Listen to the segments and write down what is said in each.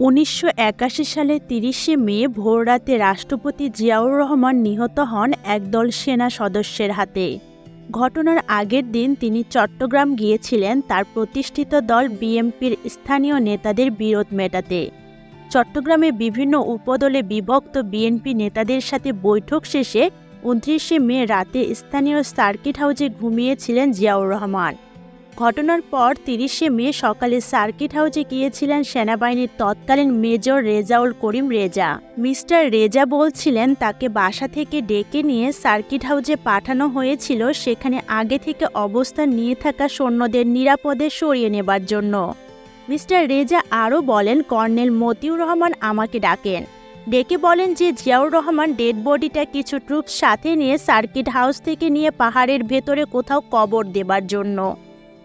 উনিশশো একাশি সালে তিরিশে মে ভোররাতে রাষ্ট্রপতি জিয়াউর রহমান নিহত হন একদল সেনা সদস্যের হাতে। ঘটনার আগের দিন তিনি চট্টগ্রাম গিয়েছিলেন তার প্রতিষ্ঠিত দল বিএমপির স্থানীয় নেতাদের বিরোধ মেটাতে। চট্টগ্রামে বিভিন্ন উপদলে বিভক্ত বিএনপি নেতাদের সাথে বৈঠক শেষে উনত্রিশে মে রাতে স্থানীয় সার্কিট হাউজে ঘুমিয়েছিলেন জিয়াউর রহমান। ঘটনার পর তিরিশে মে সকালে সার্কিট হাউজে গিয়েছিলেন সেনাবাহিনীর তৎকালীন মেজর রেজাউল করিম রেজা। মিস্টার রেজা বলছিলেন, তাকে বাসা থেকে ডেকে নিয়ে সার্কিট হাউজে পাঠানো হয়েছিল। সেখানে আগে থেকে অবস্থান নিয়ে থাকা সৈন্যদের নিরাপদে সরিয়ে নেবার জন্য। মিস্টার রেজা আরও বলেন, কর্নেল মতিউর রহমান আমাকে ডাকেন। ডেকে বলেন যে জিয়াউর রহমান ডেড বডিটা কিছু ট্রুপ সাথে নিয়ে সার্কিট হাউস থেকে নিয়ে পাহাড়ের ভেতরে কোথাও কবর দেবার জন্য।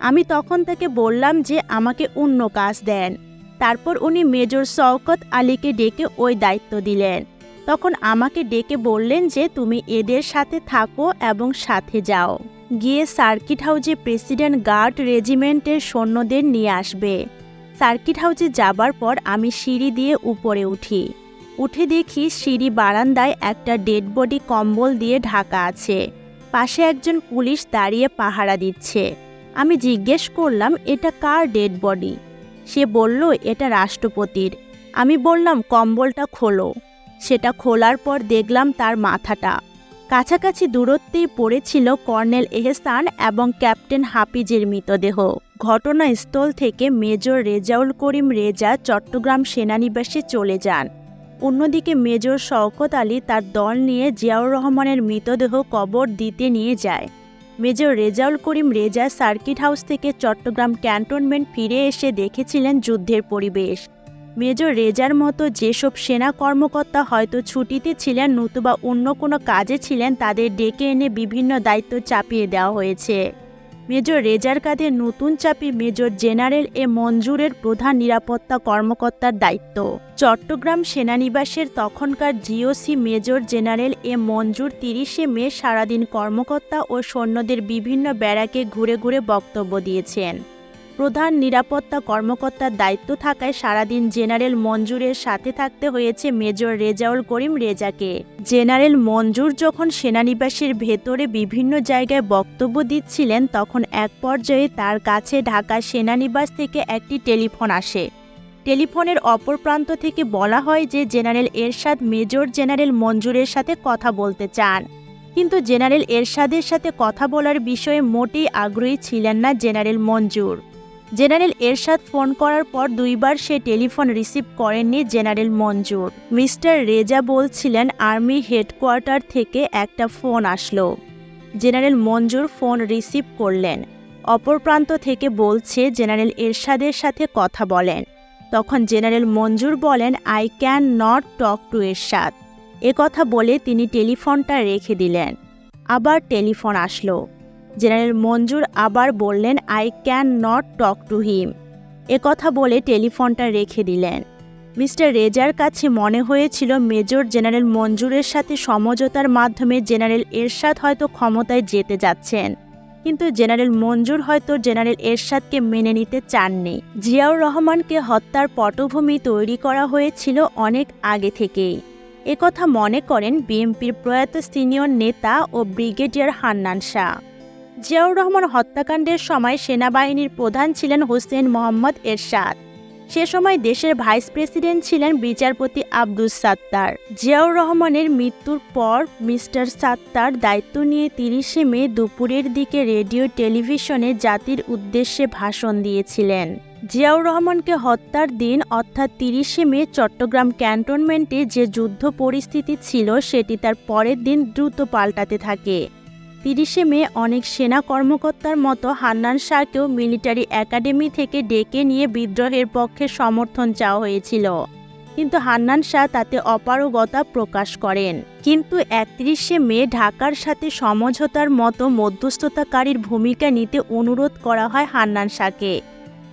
আমি তখন তাকে বললাম যে আমাকে অন্য কাজ দেন। তারপর উনি মেজর শওকত আলীকে ডেকে ওই দায়িত্ব দিলেন। তখন আমাকে ডেকে বললেন যে তুমি এদের সাথে থাকো এবং সাথে যাও। গিয়ে সার্কিট হাউজে প্রেসিডেন্ট গার্ড রেজিমেন্টের সৈন্যদের নিয়ে আসবে। সার্কিট হাউজে যাবার পর আমি সিঁড়ি দিয়ে উপরে উঠি। উঠে দেখি সিঁড়ি বারান্দায় একটা ডেড বডি কম্বল দিয়ে ঢাকা আছে। পাশে একজন পুলিশ দাঁড়িয়ে পাহারা দিচ্ছে। আমি জিজ্ঞেস করলাম, এটা কার ডেড বডি? সে বলল, এটা রাষ্ট্রপতির। আমি বললাম, কম্বলটা খোলো। সেটা খোলার পর দেখলাম তার মাথাটা। কাছাকাছি দূরত্বেই পড়েছিল কর্নেল এহসান এবং ক্যাপ্টেন হাফিজের মৃতদেহ। ঘটনাস্থল থেকে মেজর রেজাউল করিম রেজা চট্টগ্রাম সেনানিবাসে চলে যান। অন্যদিকে মেজর শওকত আলী তার দল নিয়ে জিয়াউর রহমানের মৃতদেহ কবর দিতে নিয়ে যায়। Major Rezaul Karim Reza circuit house থেকে চট্টগ্রাম ক্যান্টনমেন্ট ফিরে এসে দেখেছিলেন যুদ্ধের পরিবেশ। মেজর রেজার মতো যেসব সেনা কর্মকর্তা হয়তো ছুটিতে ছিলেন নতুবা অন্য কোনো কাজে ছিলেন, তাদের ডেকে এনে বিভিন্ন দায়িত্ব চাপিয়ে দেওয়া হয়েছে। মেজর রেজার কাঁধে নতুন চাপি মেজর জেনারেল এ মঞ্জুরের প্রধান নিরাপত্তা কর্মকর্তার দায়িত্ব। চট্টগ্রাম সেনানিবাসের তখনকার GOC major general A Manzur তিরিশে মে সারাদিন কর্মকর্তা ও সৈন্যদের বিভিন্ন ব্যারাকে ঘুরে ঘুরে বক্তব্য দিয়েছেন। প্রধান নিরাপত্তা কর্মকর্তার দায়িত্ব থাকায় সারাদিন জেনারেল মঞ্জুরের সাথে থাকতে হয়েছে মেজর রেজাউল করিম রেজাকে। জেনারেল মঞ্জুর যখন সেনানিবাসের ভেতরে বিভিন্ন জায়গায় বক্তব্য দিচ্ছিলেন, তখন এক পর্যায়ে তার কাছে ঢাকা সেনানিবাস থেকে একটি টেলিফোন আসে। টেলিফোনের অপর প্রান্ত থেকে বলা হয় যে, জেনারেল এরশাদ মেজর জেনারেল মঞ্জুরের সাথে কথা বলতে চান। কিন্তু জেনারেল এরশাদের সাথে কথা বলার বিষয়ে মোটেই আগ্রহী ছিলেন না general Manzur. General Ershad phone করার পর দুইবার সে টেলিফোন রিসিভ করেননি জেনারেল মঞ্জুর। মিস্টার রেজা বলছিলেন, আর্মি হেডকোয়ার্টার থেকে একটা ফোন আসলো। জেনারেল মঞ্জুর ফোন রিসিভ করলেন। অপর প্রান্ত থেকে বলছে, জেনারেল এরশাদের সাথে কথা বলেন। তখন জেনারেল মঞ্জুর বলেন I can not talk to Ershad. কথা বলে তিনি টেলিফোনটা রেখে দিলেন। আবার টেলিফোন আসলো। জেনারেল মঞ্জুর আবার বললেন I can not talk to him কথা বলে টেলিফোনটা রেখে দিলেন। মিস্টার রেজার কাছে মনে হয়েছিল মেজর জেনারেল মঞ্জুরের সাথে সমঝোতার মাধ্যমে জেনারেল এরশাদ হয়তো ক্ষমতায় যেতে যাচ্ছেন। কিন্তু জেনারেল মঞ্জুর হয়তো জেনারেল এরশাদকে মেনে নিতে চাননি। জিয়াউর রহমানকে হত্যার পটভূমি তৈরি করা হয়েছিল অনেক আগে থেকেই। একথা মনে করেন বিএনপির প্রয়াত সিনিয়র নেতা ও ব্রিগেডিয়ার হান্নান শাহ। জিয়াউর রহমান হত্যাকাণ্ডের সময় সেনাবাহিনীর প্রধান ছিলেন হোসেন মোহাম্মদ এরশাদ। সে সময় দেশের ভাইস প্রেসিডেন্ট ছিলেন বিচারপতি আব্দুস সাত্তার। জিয়াউর রহমানের মৃত্যুর পর মিস্টার সাত্তার দায়িত্ব নিয়ে তিরিশে মে দুপুরের দিকে রেডিও টেলিভিশনে জাতির উদ্দেশ্যে ভাষণ দিয়েছিলেন। জিয়াউর রহমানকে হত্যার দিন, অর্থাৎ তিরিশে মে চট্টগ্রাম ক্যান্টনমেন্টে যে যুদ্ধ পরিস্থিতি ছিল, সেটি তার পরের দিন দ্রুত পাল্টাতে থাকে। তিরিশে মে অনেক সেনা কর্মকর্তার মতো হান্নান শাহকেও মিলিটারি একাডেমি থেকে ডেকে নিয়ে বিদ্রোহের পক্ষে সমর্থন চাওয়া হয়েছিল। কিন্তু হান্নান শাহ তাতে অপারগতা প্রকাশ করেন। কিন্তু একত্রিশে মে ঢাকার সাথে সমঝোতার মতো মধ্যস্থতাকারীর ভূমিকা নিতে অনুরোধ করা হয় হান্নান শাহকে।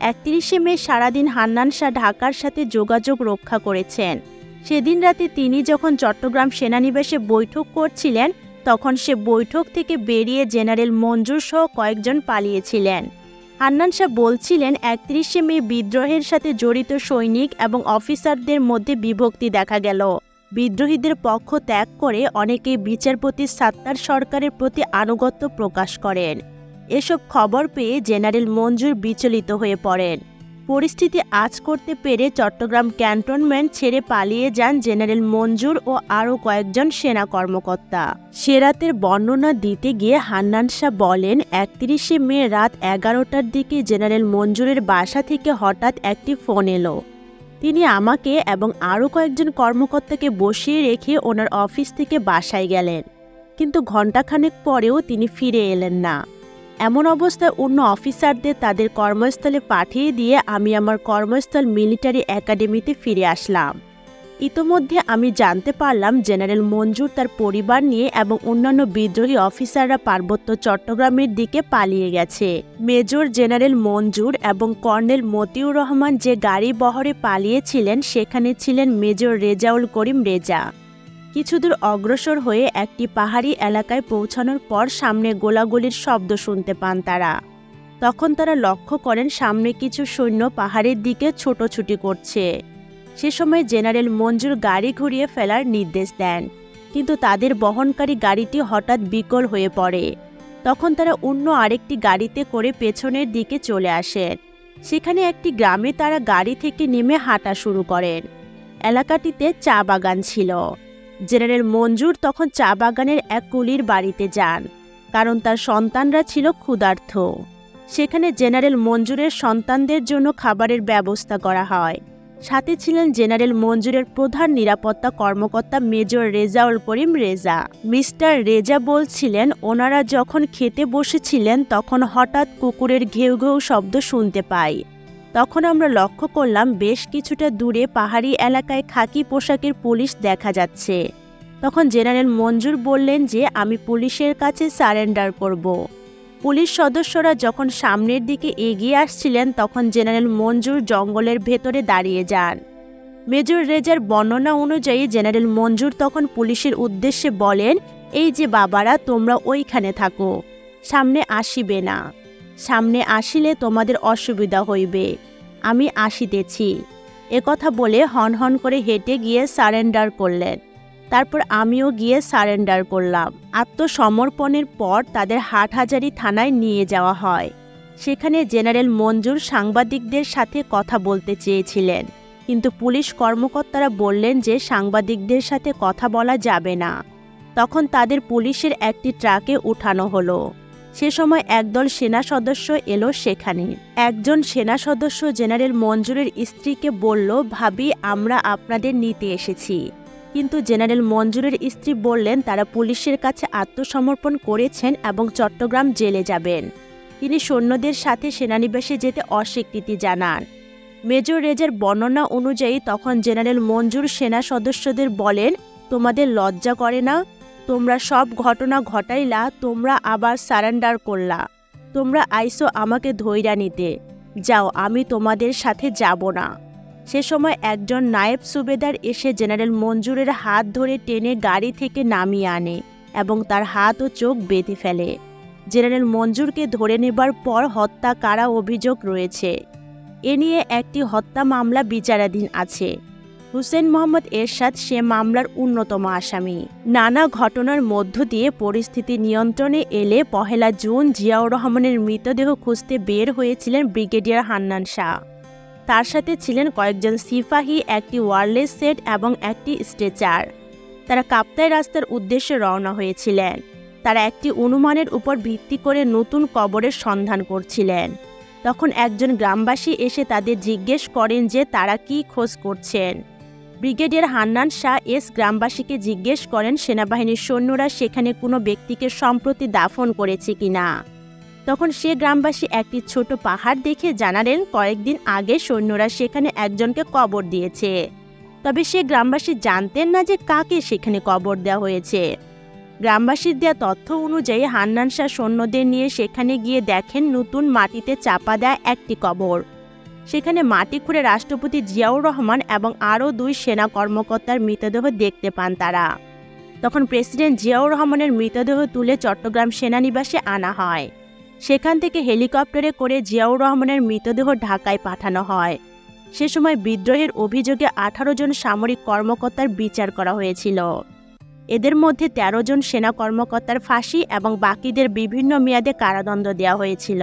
একত্রিশে মে সারাদিন হান্নান শাহ ঢাকার সাথে যোগাযোগ রক্ষা করেছেন। সেদিন রাতে তিনি যখন চট্টগ্রাম সেনানিবাসে বৈঠক করছিলেন তখন সে বৈঠক থেকে বেরিয়ে জেনারেল মঞ্জুর সহ কয়েকজন পালিয়েছিলেন। হান্নান শাহ বলছিলেন, একত্রিশে মে বিদ্রোহের সাথে জড়িত সৈনিক এবং অফিসারদের মধ্যে বিভক্তি দেখা গেল। বিদ্রোহীদের পক্ষ ত্যাগ করে অনেকেই বিচারপতি সাত্তার সরকারের প্রতি আনুগত্য প্রকাশ করেন। এসব খবর পেয়ে জেনারেল মঞ্জুর বিচলিত হয়ে পড়েন। পরিস্থিতি আজ করতে পেরে চট্টগ্রাম ক্যান্টনমেন্ট ছেড়ে পালিয়ে যান জেনারেল মঞ্জুর ও আরও কয়েকজন সেনা কর্মকর্তা। সেরাতের বর্ণনা দিতে গিয়ে হান্নান শাহ বলেন, একত্রিশে মে রাত এগারোটার দিকে জেনারেল মঞ্জুরের বাসা থেকে হঠাৎ একটি ফোন এলো। তিনি আমাকে এবং আরও কয়েকজন কর্মকর্তাকে বসিয়ে রেখে ওনার অফিস থেকে বাসায় গেলেন। কিন্তু ঘণ্টাখানেক পরেও তিনি ফিরে এলেন না। এমন অবস্থায় অন্য অফিসারদের তাদের কর্মস্থলে পাঠিয়ে দিয়ে আমি আমার কর্মস্থল মিলিটারি একাডেমিতে ফিরে আসলাম। ইতোমধ্যে আমি জানতে পারলাম জেনারেল মঞ্জুর তার পরিবার নিয়ে এবং অন্যান্য বিদ্রোহী অফিসাররা পার্বত্য চট্টগ্রামের দিকে পালিয়ে গেছে। মেজর জেনারেল মঞ্জুর এবং কর্নেল মতিউর রহমান যে গাড়ি বহরে পালিয়েছিলেন সেখানে ছিলেন মেজর রেজাউল করিম রেজা। কিছুদূর অগ্রসর হয়ে একটি পাহাড়ি এলাকায় পৌঁছানোর পর সামনে গোলাগুলির শব্দ শুনতে পান তারা। তখন তারা লক্ষ্য করেন সামনে কিছু সৈন্য পাহাড়ের দিকে ছোটোছুটি করছে। সে সময় জেনারেল মঞ্জুর গাড়ি ঘুরিয়ে ফেলার নির্দেশ দেন, কিন্তু তাদের বহনকারী গাড়িটি হঠাৎ বিকল হয়ে পড়ে। তখন তারা অন্য আরেকটি গাড়িতে করে পেছনের দিকে চলে আসেন। সেখানে একটি গ্রামে তারা গাড়ি থেকে নেমে হাঁটা শুরু করেন। এলাকাটিতে চা বাগান ছিল। জেনারেল মঞ্জুর তখন চা বাগানের এক কুলির বাড়িতে যান, কারণ তার সন্তানরা ছিল ক্ষুধার্থ। সেখানে জেনারেল মঞ্জুরের সন্তানদের জন্য খাবারের ব্যবস্থা করা হয়। সাথে ছিলেন জেনারেল মঞ্জুরের প্রধান নিরাপত্তা কর্মকর্তা মেজর রেজাউল করিম রেজা। মিস্টার রেজা বলছিলেন, ওনারা যখন খেতে বসেছিলেন, তখন হঠাৎ কুকুরের ঘেউ ঘেউ শব্দ শুনতে পাই। তখন আমরা লক্ষ্য করলাম বেশ কিছুটা দূরে পাহাড়ি এলাকায় খাকি পোশাকের পুলিশ দেখা যাচ্ছে। তখন জেনারেল মঞ্জুর বললেন যে, আমি পুলিশের কাছে সারেন্ডার করব। পুলিশ সদস্যরা যখন সামনের দিকে এগিয়ে আসছিলেন, তখন জেনারেল মঞ্জুর জঙ্গলের ভেতরে দাঁড়িয়ে যান। মেজর রেজার বর্ণনা অনুযায়ী জেনারেল মঞ্জুর তখন পুলিশের উদ্দেশ্যে বলেন, এই যে বাবারা, তোমরা ওইখানে থাকো, সামনে আসিবে না। সামনে আসিলে তোমাদের অসুবিধা হইবে। আমি আসিতেছি। একথা বলে হন হন করে হেঁটে গিয়ে সারেন্ডার করলেন। তারপর আমিও গিয়ে সারেন্ডার করলাম। আত্মসমর্পণের পর তাদের হাটহাজারি থানায় নিয়ে যাওয়া হয়। সেখানে জেনারেল মঞ্জুর সাংবাদিকদের সাথে কথা বলতে চেয়েছিলেন। কিন্তু পুলিশ কর্মকর্তারা বললেন যে সাংবাদিকদের সাথে কথা বলা যাবে না। তখন তাদের পুলিশের একটি ট্রাকে উঠানো হলো। সে সময় একদল সেনা সদস্য এলো সেখানে। একজন সেনা সদস্য জেনারেল মঞ্জুরের স্ত্রীকে বলল, ভাবি, আমরা আপনাদের নিতে এসেছি। কিন্তু জেনারেল মঞ্জুরের স্ত্রী বললেন, তারা পুলিশের কাছে আত্মসমর্পণ করেছেন এবং চট্টগ্রাম জেলে যাবেন। তিনি সৈন্যদের সাথে সেনানিবাসে যেতে অস্বীকৃতি জানান। মেজর রেজের বর্ণনা অনুযায়ী তখন জেনারেল মঞ্জুর সেনা সদস্যদের বলেন, তোমাদের লজ্জা করে না? তোমরা সব ঘটনা ঘটাইলা, তোমরা আবার সারেন্ডার করলা। তোমরা আইসো আমাকে ধৈরা নিতে। যাও, আমি তোমাদের সাথে যাব না। সে সময় একজন নায়েব সুবেদার এসে জেনারেল মঞ্জুরের হাত ধরে টেনে গাড়ি থেকে নামিয়ে আনে এবং তার হাত ও চোখ বেঁধে ফেলে। জেনারেল মঞ্জুরকে ধরে নেবার পর হত্যা কারা অভিযোগ রয়েছে। এ নিয়ে একটি হত্যা মামলা বিচারাধীন আছে। হুসেন মোহাম্মদ এরশাদ সে মামলার অন্যতম আসামি। নানা ঘটনার মধ্য দিয়ে পরিস্থিতি নিয়ন্ত্রণে এলে পহেলা জুন জিয়াউর রহমানের মৃতদেহ খুঁজতে বের হয়েছিলেন ব্রিগেডিয়ার হান্নান শাহ। তার সাথে ছিলেন কয়েকজন সিপাহী একটি ওয়ারলেস সেট এবং একটি স্ট্রেচার। তারা কাপ্তাই রাস্তার উদ্দেশ্যে রওনা হয়েছিলেন। তারা একটি অনুমানের উপর ভিত্তি করে নতুন কবরের সন্ধান করছিলেন। তখন একজন গ্রামবাসী এসে তাদের জিজ্ঞেস করেন যে তারা কি খোঁজ করছেন। ব্রিগেডিয়ার হান্নান শাহ এস গ্রামবাসীকে জিজ্ঞেস করেন, সেনাবাহিনীর সৈন্যরা সেখানে কোনো ব্যক্তিকে সম্প্রতি দাফন করেছে কিনা? তখন সে গ্রামবাসী একটি ছোট পাহাড় দেখে জানালেন, কয়েকদিন আগে সৈন্যরা সেখানে একজনকে কবর দিয়েছে। তবে সে গ্রামবাসী জানতেন না যে কাকে সেখানে কবর দেওয়া হয়েছে। গ্রামবাসীর দেওয়া তথ্য অনুযায়ী হান্নান শাহ সৈন্যদের নিয়ে সেখানে গিয়ে দেখেন, নতুন মাটিতে চাপা দেয় একটি কবর। সেখানে মাটি খুঁড়ে রাষ্ট্রপতি জিয়াউর রহমান এবং আরও দুই সেনা কর্মকর্তার মৃতদেহ দেখতে পান তারা। তখন প্রেসিডেন্ট জিয়াউর রহমানের মৃতদেহ তুলে চট্টগ্রাম সেনানিবাসে আনা হয়। সেখান থেকে হেলিকপ্টারে করে জিয়াউর রহমানের মৃতদেহ ঢাকায় পাঠানো হয়। সে সময় বিদ্রোহের অভিযোগে আঠারো জন সামরিক কর্মকর্তার বিচার করা হয়েছিল। এদের মধ্যে ১৩ জন সেনা কর্মকর্তার ফাঁসি এবং বাকিদের বিভিন্ন মেয়াদে কারাদণ্ড দেওয়া হয়েছিল।